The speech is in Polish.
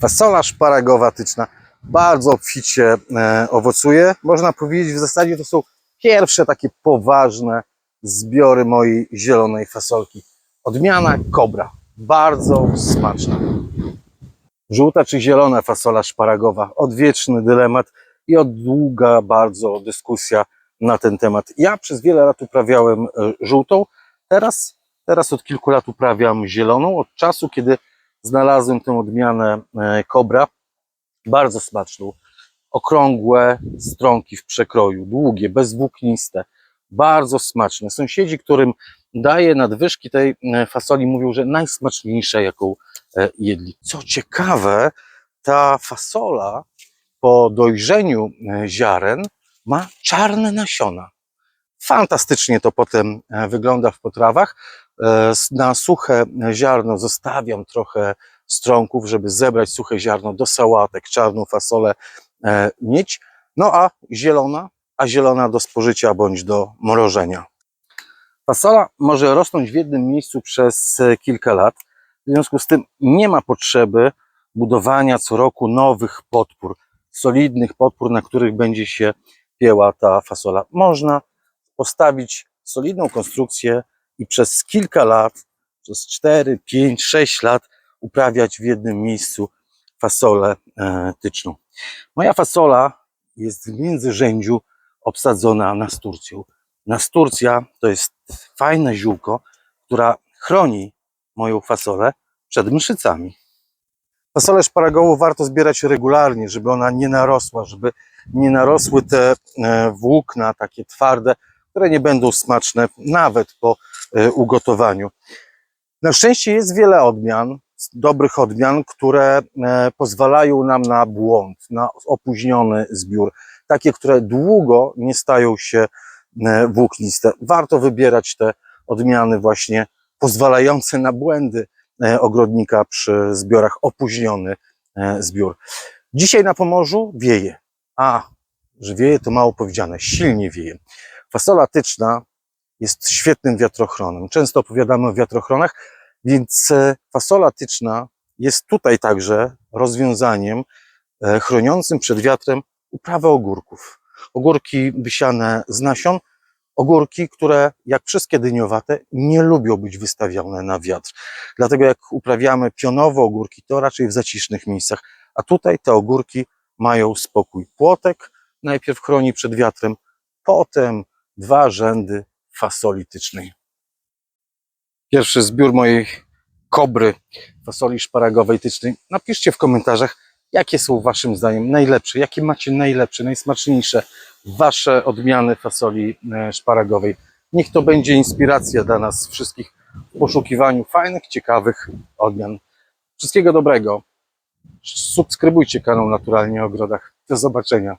Fasola szparagowa tyczna bardzo obficie e, owocuje. Można powiedzieć, w zasadzie to są pierwsze takie poważne zbiory mojej zielonej fasolki. Odmiana Kobra. Bardzo smaczna. Żółta czy zielona fasola szparagowa? Odwieczny dylemat i od długa bardzo dyskusja na ten temat. Ja przez wiele lat uprawiałem e, żółtą, teraz, teraz od kilku lat uprawiam zieloną. Od czasu, kiedy znalazłem tę odmianę e, Kobra, bardzo smaczną. Okrągłe stronki w przekroju, długie, bezwłókniste, bardzo smaczne. Sąsiedzi, którym daję nadwyżki tej e, fasoli, mówią, że najsmaczniejsza, jaką e, jedli. Co ciekawe, ta fasola po dojrzeniu e, ziaren ma czarne nasiona. Fantastycznie to potem e, wygląda w potrawach. E, Na suche ziarno zostawiam trochę strąków, żeby zebrać suche ziarno do sałatek, czarną fasolę e, mieć. No a zielona, a zielona do spożycia bądź do mrożenia. Fasola może rosnąć w jednym miejscu przez e, kilka lat. W związku z tym nie ma potrzeby budowania co roku nowych podpór, solidnych podpór, na których będzie się pieła ta fasola. Można postawić solidną konstrukcję i przez kilka lat, przez 4, 5, 6 lat uprawiać w jednym miejscu fasolę e, tyczną. Moja fasola jest w międzyrzędziu obsadzona nasturcją. Nasturcja to jest fajne ziółko, która chroni moją fasolę przed mszycami. Fasolę szparagową warto zbierać regularnie, żeby ona nie narosła, żeby nie narosły te e, włókna takie twarde, które nie będą smaczne nawet po e, ugotowaniu. Na szczęście jest wiele odmian, dobrych odmian, które e, pozwalają nam na błąd, na opóźniony zbiór. Takie, które długo nie stają się e, włókniste. Warto wybierać te odmiany właśnie pozwalające na błędy ogrodnika przy zbiorach, opóźniony zbiór. Dzisiaj na Pomorzu wieje, a że wieje to mało powiedziane, silnie wieje. Fasola tyczna jest świetnym wiatrochronem. Często opowiadamy o wiatrochronach, więc e, fasola tyczna jest tutaj także rozwiązaniem e, chroniącym przed wiatrem uprawę ogórków. Ogórki wysiane z nasion, ogórki, które jak wszystkie dyniowate nie lubią być wystawione na wiatr. Dlatego jak uprawiamy pionowo ogórki, to raczej w zacisznych miejscach, a tutaj te ogórki mają spokój. Płotek najpierw chroni przed wiatrem, potem dwa rzędy fasoli tycznej. Pierwszy zbiór mojej kobry fasoli szparagowej tycznej. Napiszcie w komentarzach, jakie są Waszym zdaniem najlepsze, jakie macie najlepsze, najsmaczniejsze Wasze odmiany fasoli e, szparagowej. Niech to będzie inspiracja dla nas wszystkich w poszukiwaniu fajnych, ciekawych odmian. Wszystkiego dobrego. Subskrybujcie kanał Naturalnie o Ogrodach. Do zobaczenia.